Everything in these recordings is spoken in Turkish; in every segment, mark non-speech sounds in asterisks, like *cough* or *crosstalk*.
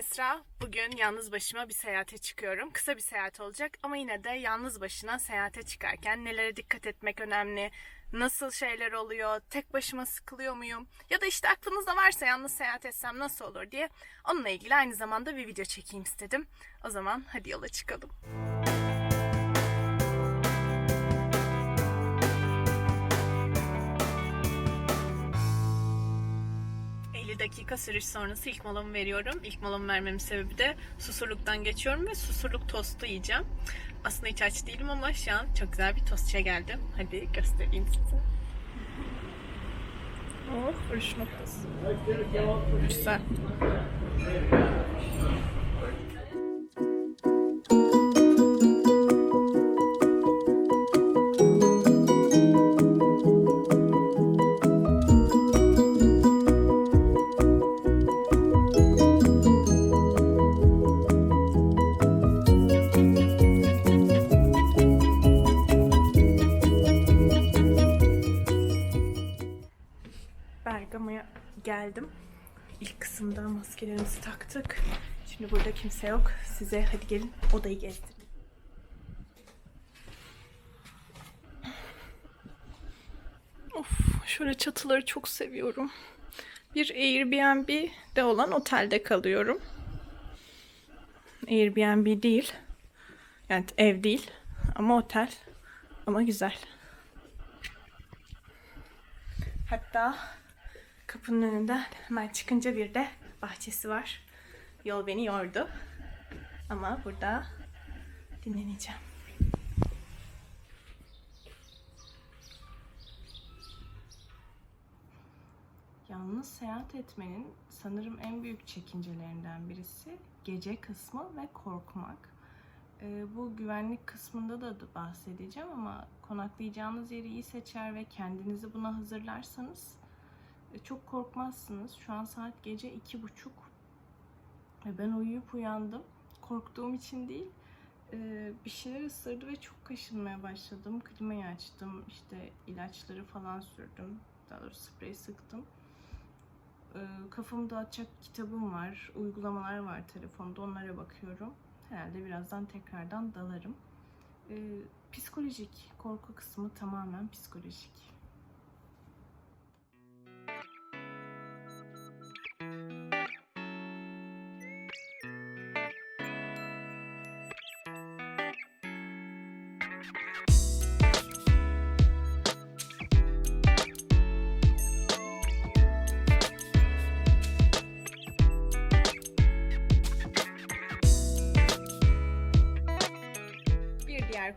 Esra. Bugün yalnız başıma bir seyahate çıkıyorum. Kısa bir seyahat olacak ama yine de yalnız başına seyahate çıkarken nelere dikkat etmek önemli, nasıl şeyler oluyor, tek başıma sıkılıyor muyum ya da işte aklınızda varsa yalnız seyahat etsem nasıl olur diye onunla ilgili aynı zamanda bir video çekeyim istedim. O zaman hadi yola çıkalım. 50 dakika sürüş sonrası ilk molamı veriyorum. İlk molamı vermemin sebebi de susurluktan geçiyorum ve susurluk tostu yiyeceğim. Aslında hiç aç değilim ama şu an çok güzel bir tostçuya geldim. Hadi göstereyim size. Oh, oruç noktası. Güzel. Geldim. İlk kısımda maskelerimizi taktık. Şimdi burada kimse yok. Size hadi gelin odayı gezdireyim. Of, şöyle çatıları çok seviyorum. Bir Airbnb'de olan otelde kalıyorum. Airbnb değil. Yani ev değil ama otel. Ama güzel. Hatta kapının önünden hemen çıkınca bir de bahçesi var. Yol beni yordu. Ama burada dinleneceğim. Yalnız seyahat etmenin sanırım en büyük çekincelerinden birisi gece kısmı ve korkmak. Ee, bu güvenlik kısmında da bahsedeceğim ama konaklayacağınız yeri iyi seçer ve kendinizi buna hazırlarsanız çok korkmazsınız. Şu an saat gece iki buçuk ben uyuyup uyandım. Korktuğum için değil, e, bir şeyler ısırdı ve çok kaşınmaya başladım. Klimayı açtım, işte ilaçları falan sürdüm. Daha doğrusu sprey sıktım. E, Kafamı dağıtacak kitabım var, uygulamalar var telefonda, onlara bakıyorum. Herhalde birazdan tekrardan dalarım. E, Psikolojik, korku kısmı tamamen psikolojik.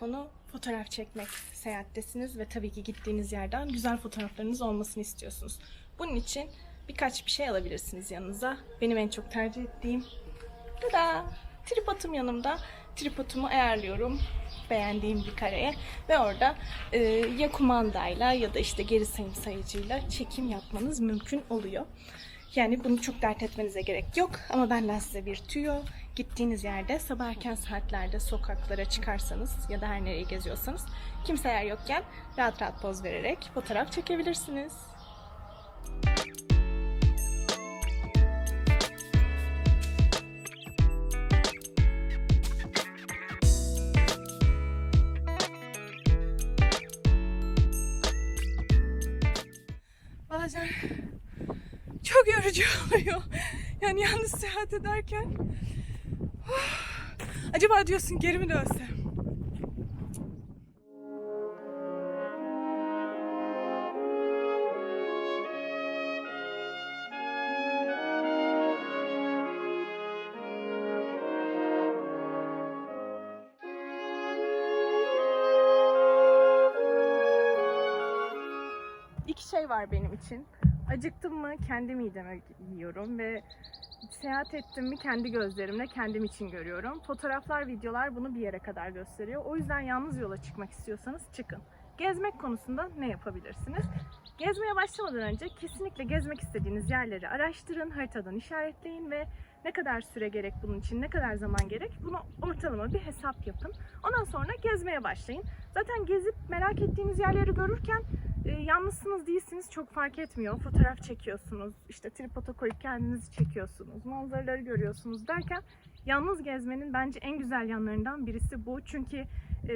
Konu fotoğraf çekmek. Seyahattesiniz ve tabii ki gittiğiniz yerden güzel fotoğraflarınız olmasını istiyorsunuz. Bunun için birkaç bir şey alabilirsiniz yanınıza. Benim en çok tercih ettiğim tada, tripodum yanımda. Tripodumu ayarlıyorum beğendiğim bir kareye ve orada e, ya kumandayla ya da işte geri sayım sayıcıyla çekim yapmanız mümkün oluyor. Yani bunu çok dert etmenize gerek yok ama benden size bir tüyo. Gittiğiniz yerde sabah erken saatlerde sokaklara çıkarsanız ya da her nereyi geziyorsanız kimseler yokken rahat rahat poz vererek fotoğraf çekebilirsiniz. Bazen çok yorucu oluyor. Yani yalnız seyahat ederken *sighs* acaba diyorsun geri mi dönsem? İki şey var benim için. Acıktım mı kendi mideme yiyorum ve seyahat ettim mi kendi gözlerimle kendim için görüyorum. Fotoğraflar, videolar bunu bir yere kadar gösteriyor. O yüzden yalnız yola çıkmak istiyorsanız çıkın. Gezmek konusunda ne yapabilirsiniz? Gezmeye başlamadan önce kesinlikle gezmek istediğiniz yerleri araştırın, haritadan işaretleyin ve ne kadar süre gerek bunun için, ne kadar zaman gerek bunu ortalama bir hesap yapın. Ondan sonra gezmeye başlayın. Zaten gezip merak ettiğiniz yerleri görürken e, yalnızsınız değilsiniz çok fark etmiyor. Fotoğraf çekiyorsunuz, işte tripoda koyup kendinizi çekiyorsunuz, manzaraları görüyorsunuz derken yalnız gezmenin bence en güzel yanlarından birisi bu. Çünkü e,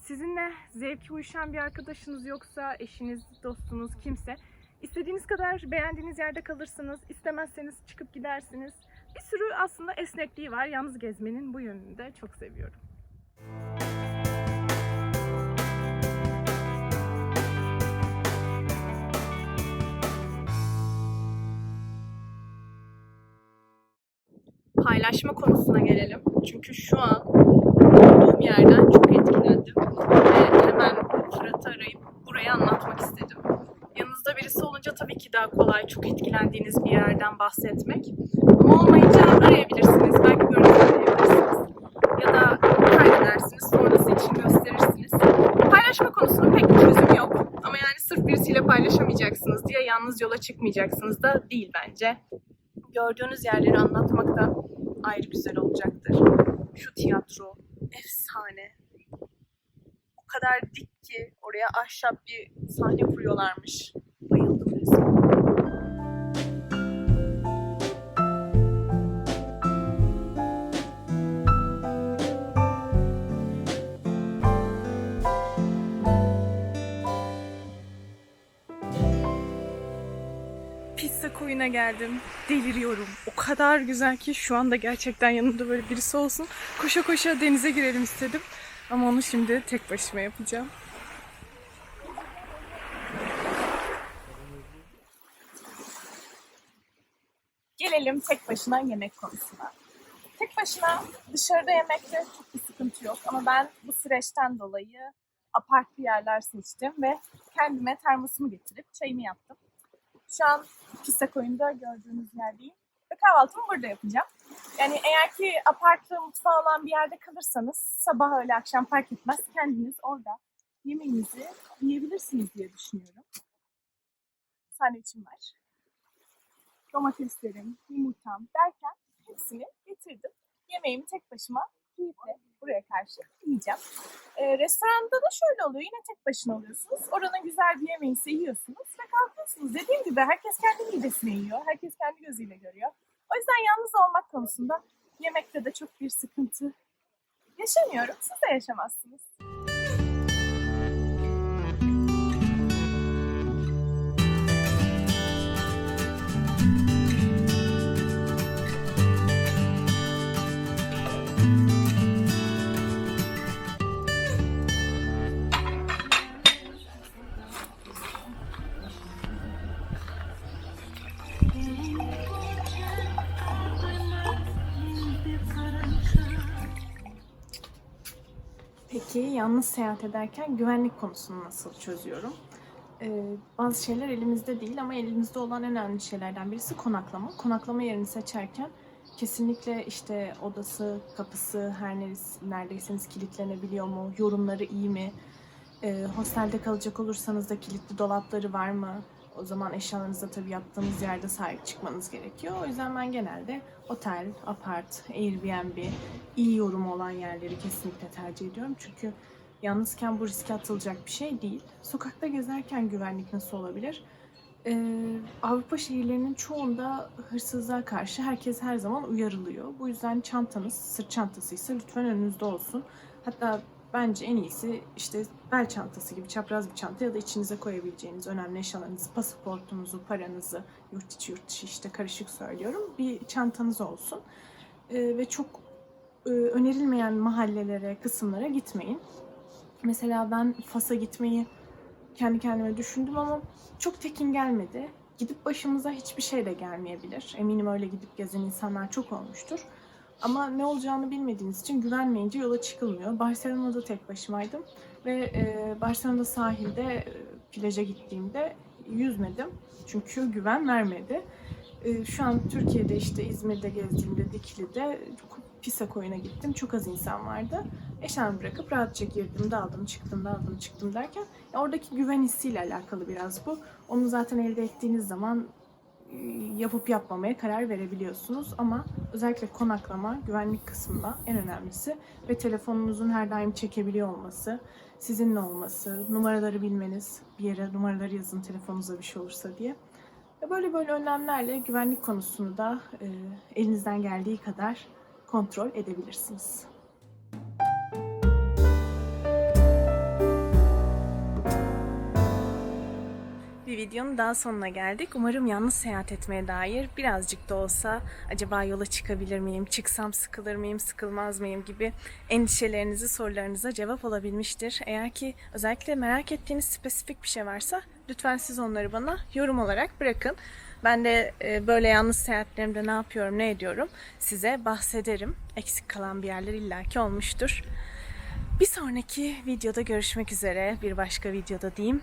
sizinle zevki uyuşan bir arkadaşınız yoksa, eşiniz, dostunuz, kimse istediğiniz kadar beğendiğiniz yerde kalırsınız, istemezseniz çıkıp gidersiniz. Bir sürü aslında esnekliği var yalnız gezmenin bu yönünü de çok seviyorum. Paylaşma konusuna gelelim. Çünkü şu an olduğum yerden çok etkilendim ve hemen Fırat'ı arayıp burayı anlatmak istedim. Yanınızda birisi olunca tabii ki daha kolay çok etkilendiğiniz bir yerden bahsetmek. Ama olmayınca arayabilirsiniz, belki görüntüleyebilirsiniz. Ya da kaydedersiniz, sonrası için gösterirsiniz. Paylaşma konusunun pek bir çözümü yok. Ama yani sırf birisiyle paylaşamayacaksınız diye yalnız yola çıkmayacaksınız da değil bence. Gördüğünüz yerleri anlatmak da ayrı güzel olacaktır. Şu tiyatro efsane. O kadar dik ki oraya ahşap bir sahne kuruyorlarmış. Bayıldım resmen. Koyuna geldim. Deliriyorum. O kadar güzel ki şu anda gerçekten yanımda böyle birisi olsun. Koşa koşa denize girelim istedim. Ama onu şimdi tek başıma yapacağım. Gelelim tek başına yemek konusuna. Tek başına dışarıda yemekte çok bir sıkıntı yok. Ama ben bu süreçten dolayı apartlı yerler seçtim ve kendime termosumu getirip çayımı yaptım. Şu an pista koyunda gördüğünüz yerdeyim. Ve kahvaltımı burada yapacağım. Yani eğer ki apartlı mutfağı olan bir yerde kalırsanız sabah öyle akşam fark etmez. Kendiniz orada yemeğinizi yiyebilirsiniz diye düşünüyorum. Sandviçim var. Domateslerim, yumurtam derken hepsini getirdim. Yemeğimi tek başıma keyifle buraya karşı yiyeceğim. Ee, restoranda da şöyle oluyor. Yine tek başına oluyorsunuz. Oranın güzel bir yemeği ise yiyorsunuz ve kalkıyorsunuz. Dediğim gibi herkes kendi midesine yiyor. Herkes kendi gözüyle görüyor. O yüzden yalnız olmak konusunda yemekte de çok bir sıkıntı yaşamıyorum. Siz de yaşamazsınız. Peki yalnız seyahat ederken güvenlik konusunu nasıl çözüyorum? Ee, bazı şeyler elimizde değil ama elimizde olan en önemli şeylerden birisi konaklama. Konaklama yerini seçerken kesinlikle işte odası, kapısı, her neresi, neredeyseniz kilitlenebiliyor mu, yorumları iyi mi, Ee, hostelde kalacak olursanız da kilitli dolapları var mı? O zaman eşyalarınıza tabii yattığınız yerde sahip çıkmanız gerekiyor. O yüzden ben genelde otel, apart, Airbnb, iyi yorumu olan yerleri kesinlikle tercih ediyorum. Çünkü yalnızken bu riske atılacak bir şey değil. Sokakta gezerken güvenlik nasıl olabilir? Ee, Avrupa şehirlerinin çoğunda hırsızlığa karşı herkes her zaman uyarılıyor. Bu yüzden çantanız sırt çantasıysa lütfen önünüzde olsun. Hatta bence en iyisi işte bel çantası gibi çapraz bir çanta ya da içinize koyabileceğiniz önemli eşyalarınızı, pasaportunuzu, paranızı, yurt içi yurt dışı işte karışık söylüyorum. Bir çantanız olsun. Ee, ve çok e, önerilmeyen mahallelere, kısımlara gitmeyin. Mesela ben Fas'a gitmeyi kendi kendime düşündüm ama çok tekin gelmedi. Gidip başımıza hiçbir şey de gelmeyebilir. Eminim öyle gidip gezen insanlar çok olmuştur. Ama ne olacağını bilmediğiniz için güvenmeyince yola çıkılmıyor. Barcelona'da tek başımaydım ve e, Barcelona'da sahilde e, plaja gittiğimde yüzmedim. Çünkü güven vermedi. E, şu an Türkiye'de işte İzmir'de gezdiğimde Dikili'de Pisa koyuna gittim. Çok az insan vardı. Eşyalarımı bırakıp rahatça girdim, daldım, çıktım, daldım, çıktım derken oradaki güven hissiyle alakalı biraz bu. Onu zaten elde ettiğiniz zaman yapıp yapmamaya karar verebiliyorsunuz. Ama özellikle konaklama güvenlik kısmında en önemlisi ve telefonunuzun her daim çekebiliyor olması, sizinle olması, numaraları bilmeniz, bir yere numaraları yazın telefonunuza bir şey olursa diye. Böyle böyle önlemlerle güvenlik konusunu da e, elinizden geldiği kadar kontrol edebilirsiniz. Bir videonun daha sonuna geldik. Umarım yalnız seyahat etmeye dair birazcık da olsa acaba yola çıkabilir miyim, çıksam sıkılır mıyım, sıkılmaz mıyım gibi endişelerinizi, sorularınıza cevap olabilmiştir. Eğer ki özellikle merak ettiğiniz spesifik bir şey varsa lütfen siz onları bana yorum olarak bırakın. Ben de e, böyle yalnız seyahatlerimde ne yapıyorum, ne ediyorum size bahsederim. Eksik kalan bir yerler illaki olmuştur. Bir sonraki videoda görüşmek üzere. Bir başka videoda diyeyim.